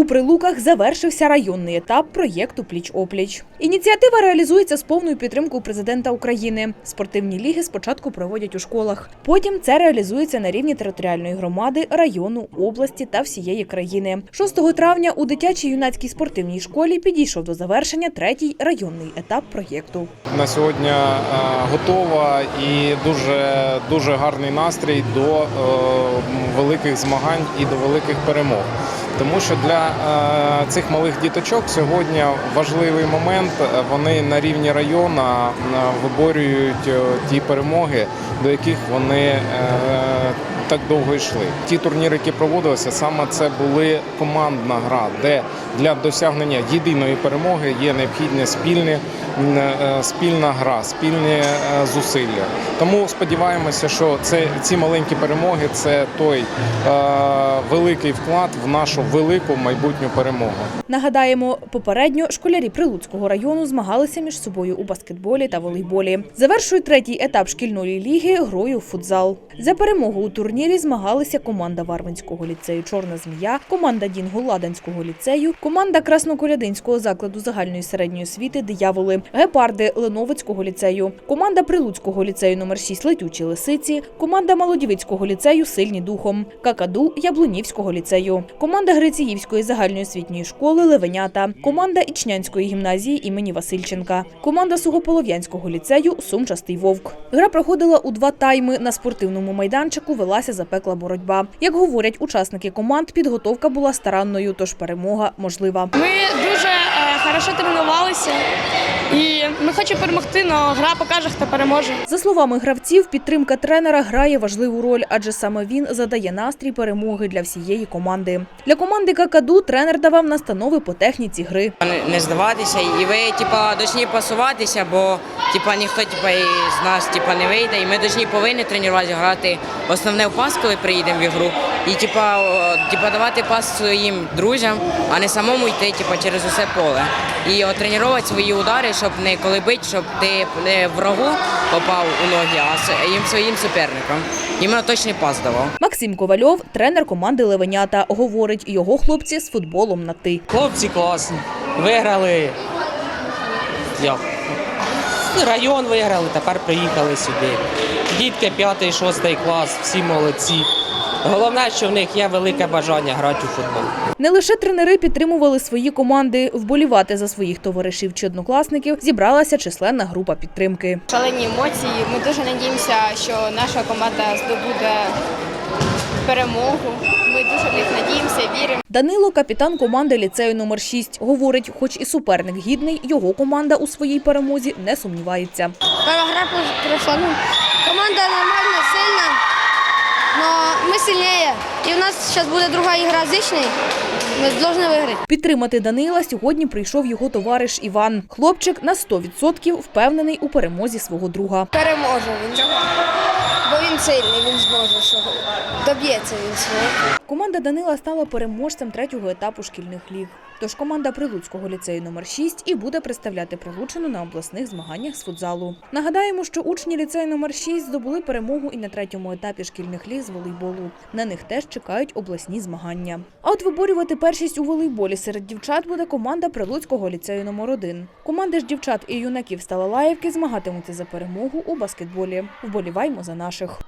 У Прилуках завершився районний етап проєкту Пліч-опліч. Ініціатива реалізується з повною підтримкою президента України. Спортивні ліги спочатку проводять у школах. Потім це реалізується на рівні територіальної громади, району, області та всієї країни. 6 травня у дитячій юнацькій спортивній школі підійшов до завершення третій районний етап проєкту. на сьогодні е, готова і дуже дуже гарний настрій до е, великих змагань і до великих перемог. Тому що для е, цих малих діточок сьогодні важливий момент. Вони на рівні району е, виборюють е, ті перемоги, до яких вони так довго йшли. Ті турніри, які проводилися, саме це були командна гра, де для досягнення єдиної перемоги є необхідне спільне, е, спільна гра, спільні е, зусилля. Тому сподіваємося, що це ці маленькі перемоги це той е, великий вклад в нашу велику майбутню перемогу. Нагадаємо, попередньо школярі Прилуцького району змагалися між собою у баскетболі та волейболі. Завершує третій етап шкільної ліги грою в футзал. За перемогу у турнірі змагалися команда Варвинського ліцею Чорна змія, команда Дінголаданського ліцею, команда Красноколядинського закладу загальної середньої освіти Дияволи, гепарди Леновицького ліцею, команда Прилуцького ліцею номер 6 Летючі лисиці, команда Молодівицького ліцею Сильні духом, Какаду Яблунівського ліцею, команда Гриціївської загальноосвітньої школи Левенята, команда Ічнянської гімназії імені Васильченка, команда Сугополов'янського ліцею Сумчастий вовк. Гра проходила у два тайми. На спортивному майданчику велася запекла боротьба. Як говорять учасники команд, підготовка була старанною, тож перемога можлива. Ми дуже е, хорошо тренувалися і ми хочемо перемогти, але гра покаже, хто переможе. За словами гравців, підтримка тренера грає важливу роль, адже саме він задає настрій перемоги для всієї команди. Для команди Какаду тренер давав настанови по техніці гри. не, здаватися, і ви типа дочні пасуватися, бо типа ніхто типа із нас типа не вийде. І ми дочні повинні тренуватися грати основне пас, коли приїдемо в ігру. І типа, типа давати пас своїм друзям, а не самому йти типа через усе поле. І от, тренувати свої удари, щоб не коли бить, щоб ти не врагу попав у ноги, а їм своїм суперникам. Іменно точний пас давав. Максим Ковальов, тренер команди Левенята, говорить, його хлопці з футболом на ти. Хлопці класні. Виграли. Ну, Район виграли, тепер приїхали сюди. Дітки 5-6 клас, всі молодці. Головне, що в них є велике бажання грати у футбол. Не лише тренери підтримували свої команди, вболівати за своїх товаришів чи однокласників зібралася численна група підтримки. шалені емоції. Ми дуже надіємося, що наша команда здобуде перемогу. Дуже в них надіємося, віримо. Данило, капітан команди ліцею номер 6, говорить, хоч і суперник гідний, його команда у своїй перемозі не сумнівається. Гра пройшла. Ну, команда нормальна, сильна, але ми сильніше. І в нас зараз буде друга ігра з. Ми повинні виграти. Підтримати Данила сьогодні прийшов його товариш Іван. Хлопчик на 100% впевнений у перемозі свого друга. Переможе він. Бо він сильний, він зможе, що доб'ється він свого. Команда Данила стала переможцем третього етапу шкільних ліг. Тож команда Прилуцького ліцею номер 6 і буде представляти Прилучину на обласних змаганнях з футзалу. Нагадаємо, що учні ліцею номер 6 здобули перемогу і на третьому етапі шкільних ліг з волейболу. На них теж чекають обласні змагання. А от виборювати першість у волейболі серед дівчат буде команда Прилуцького ліцею номер 1 Команди ж дівчат і юнаків Сталалаївки змагатимуться за перемогу у баскетболі. Вболіваймо за наших.